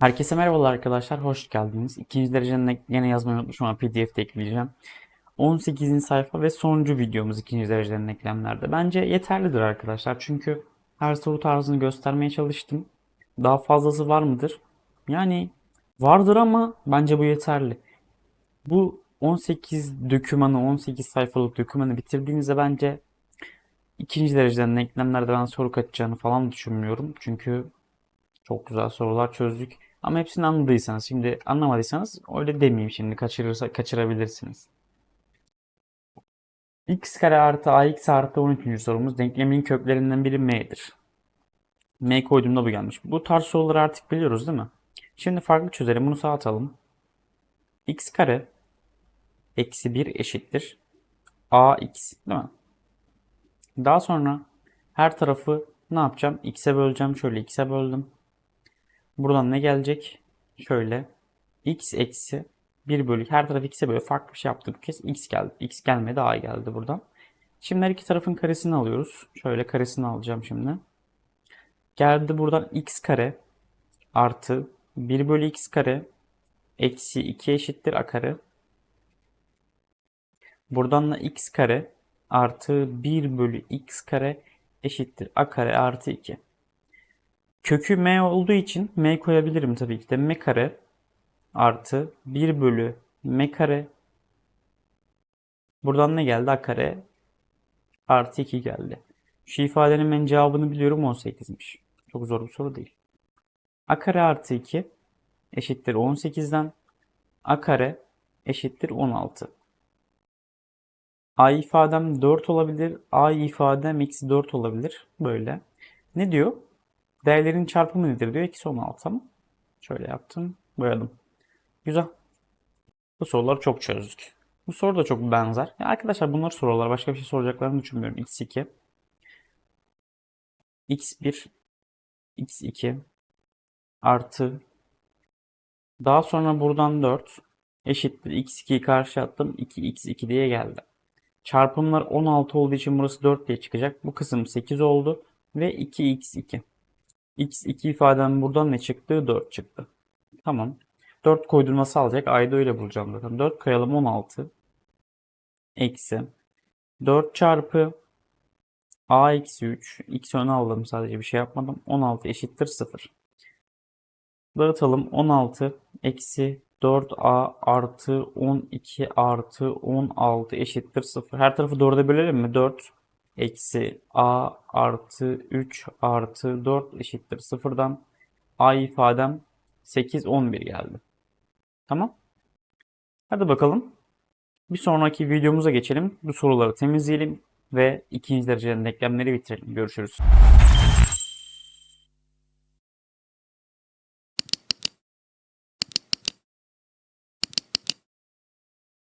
Herkese merhabalar arkadaşlar, hoş geldiniz. İkinci dereceden yine yazmayı unutmuşum ama pdf de ekleyeceğim. 18. sayfa ve sonuncu videomuz ikinci dereceden eklemlerde. Bence yeterlidir arkadaşlar çünkü her soru tarzını göstermeye çalıştım. Daha fazlası var mıdır? Yani vardır ama bence bu yeterli. Bu 18 dokümanı, 18 sayfalık dokümanı bitirdiğinizde bence ikinci dereceden eklemlerde ben soru kaçacağını falan düşünmüyorum. Çünkü çok güzel sorular çözdük. Ama hepsini anladıysanız, şimdi anlamadıysanız öyle demeyeyim şimdi kaçırırsa kaçırabilirsiniz. x kare artı ax artı 13. sorumuz denklemin köklerinden biri m'dir. m koyduğumda bu gelmiş. Bu tarz soruları artık biliyoruz değil mi? Şimdi farklı çözelim. Bunu sağa atalım. x kare eksi 1 eşittir ax değil mi? Daha sonra her tarafı ne yapacağım? x'e böleceğim. Şöyle x'e böldüm. Buradan ne gelecek? Şöyle x eksi 1 bölü her taraf x'e böyle farklı bir şey yaptık bu kez. x geldi. x gelmedi a geldi buradan. Şimdi her iki tarafın karesini alıyoruz. Şöyle karesini alacağım şimdi. Geldi buradan x kare artı 1 bölü x kare eksi 2 eşittir a kare. Buradan da x kare artı 1 bölü x kare eşittir a kare artı 2. Kökü m olduğu için m koyabilirim tabii ki de. m kare artı 1 bölü m kare. Buradan ne geldi? a kare artı 2 geldi. Şu ifadenin ben cevabını biliyorum 18'miş. Çok zor bir soru değil. a kare artı 2 eşittir 18'den a kare eşittir 16. a ifadem 4 olabilir. a ifadem eksi 4 olabilir. Böyle. Ne diyor? Değerlerin çarpımı nedir diyor. Eksi 16 tamam. Şöyle yaptım. Boyadım. Güzel. Bu soruları çok çözdük. Bu soru da çok benzer. Ya arkadaşlar bunlar sorular. Başka bir şey soracaklarını düşünmüyorum. x2 x1 x2 artı daha sonra buradan 4 eşittir x2'yi karşı attım. 2x2 diye geldi. Çarpımlar 16 olduğu için burası 4 diye çıkacak. Bu kısım 8 oldu ve 2x2. X2 ifadem buradan ne çıktı? 4 çıktı. Tamam. 4 koydurması alacak. Ayda öyle bulacağım zaten. 4 koyalım 16. Eksi. 4 çarpı a eksi 3. X öne aldım sadece bir şey yapmadım. 16 eşittir 0. Dağıtalım. 16 eksi 4a artı 12 artı 16 eşittir 0. Her tarafı 4'e bölelim mi? 4 eksi a artı 3 artı 4 eşittir 0'dan a ifadem 8 11 geldi. Tamam. Hadi bakalım. Bir sonraki videomuza geçelim. Bu soruları temizleyelim ve ikinci dereceden denklemleri bitirelim. Görüşürüz.